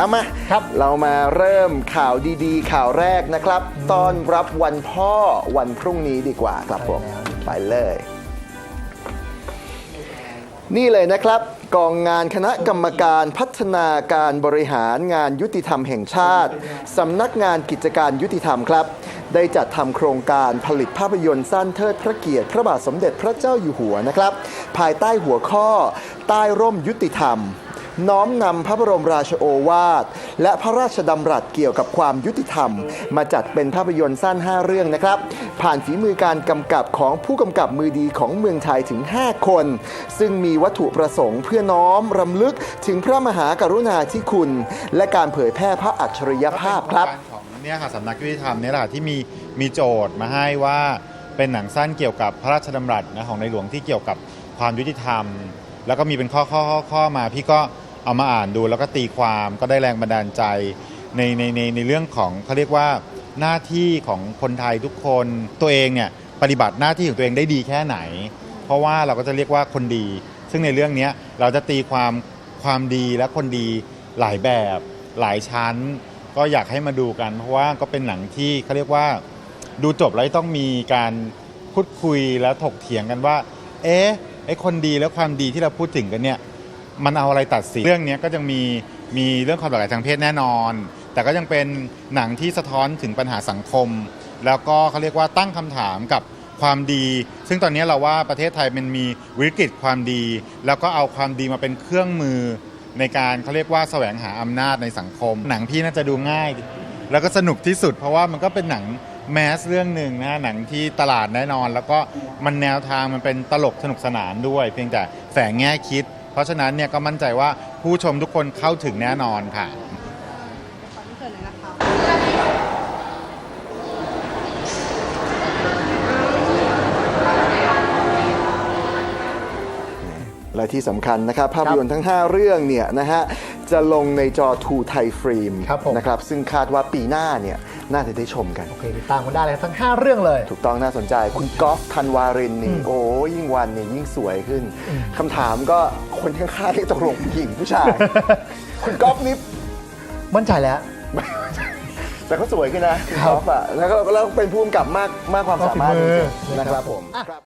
เอามาครับเรามาเริ่มข่าวดีๆ ข่าวแรกนะครับต้อนรับวันพ่อวันพรุ่งนี้ดีกว่าครับผมไปเลย นี่เลยนะครับกองงานคณะกรรมการพัฒนาการบริหารงานยุติธรรมแห่งชาติ สำนักงานกิจการยุติธรรมครับ ได้จัดทำโครงการผลิตภาพยนตร์สั้นเทิดพระเกียรติ พระบาทสมเด็จพระเจ้าอยู่หัวนะครับ ภายใต้หัวข้อใต้ร่มยุติธรรม น้อมนำพระบรมราชโอวาท และพระราชดำรัสเกี่ยวกับความยุติธรรม มาจัดเป็นภาพยนตร์สั้น 5 เรื่องนะครับ ผ่านฝีมือการกำกับของผู้กำกับมือดีของเมืองไทยถึง 5 คน ซึ่งมีวัตถุประสงค์เพื่อน้อมรำลึกถึงพระมหากรุณาธิคุณ และการเผยแพร่พระอัจฉริยภาพครับเป็นงารของเนี่ยค่ะสำนักยุติธรรมเนี่ยแหละที่มีมีโจทย์มาให้ว่าเป็นหนังสั้นเกี่ยวกับพระราชดำรัสนะของในหลวงที่เกี่ยวกับความยุติธรรม แล้วก็มีเป็นข้อข้อข้อข้อมาพี่ก็ เอามาอ่านดูแล้วก็ตีความก็ได้แรงบันดาลใจในในในในเรื่องของเขาเรียกว่าหน้าที่ของคนไทยทุกคนตัวเองเนี่ยปฏิบัติหน้าที่ของตัวเองได้ดีแค่ไหน เพราะว่าเราก็จะเรียกว่าคนดี ซึ่งในเรื่องนี้เราจะตีความความดีและคนดีหลายแบบหลายชั้น ก็อยากให้มาดูกัน เพราะว่าก็เป็นหนังที่เขาเรียกว่า ดูจบแล้วต้องมีการพูดคุยแล้วถกเถียงกันว่า เอ๊ะไอ้คนดีและความดีที่เราพูดถึงกันเนี่ย มันเอาอะไรตัดสินเรื่องนี้ก็ยังมีมีเรื่องความหลากหลายทางเพศแน่นอน แต่ก็ยังเป็นหนังที่สะท้อนถึงปัญหาสังคม แล้วก็เขาเรียกว่าตั้งคำถามกับความดี ซึ่งตอนนี้เราว่าประเทศไทยมันมีวิกฤตความดี แล้วก็เอาความดีมาเป็นเครื่องมือในการเขาเรียกว่าแสวงหาอำนาจในสังคม หนังพี่น่าจะดูง่าย แล้วก็สนุกที่สุด เพราะว่ามันก็เป็นหนังแมสเรื่องหนึ่งนะหนังที่ตลาดแน่นอน แล้วก็มันแนวทางมันเป็นตลกสนุกสนานด้วย เพียงแต่แฝงแง่คิด เพราะฉะนั้นเนี่ยก็มั่นใจว่าผู้ชมทุกคนเข้าถึงแน่นอนค่ะ และที่สำคัญนะครับ ภาพยนตร์ทั้ง 5 เรื่องเนี่ยนะฮะจะลงในจอทูไทยฟิล์มครับผม นะครับซึ่งคาดว่าปีหน้าเนี่ย น่าจะได้ชมกัน โอเคติดตามกันได้เลยทั้ง 5 เรื่องเลย ถูกต้องน่าสนใจ คุณกอล์ฟธันวารินนี่ โอ้ยิ่งวันเนี่ยยิ่งสวยขึ้นคำถามก็คนข้างๆนี่ตกลงผู้หญิงผู้ชาย คุณกอล์ฟนี่มั่นใจแล้ว แต่เขาสวยขึ้นนะคุณกอล์ฟอะแล้วก็แล้วเป็นผู้กำกับมากมากความสามารถจริงๆนะครับผมครับ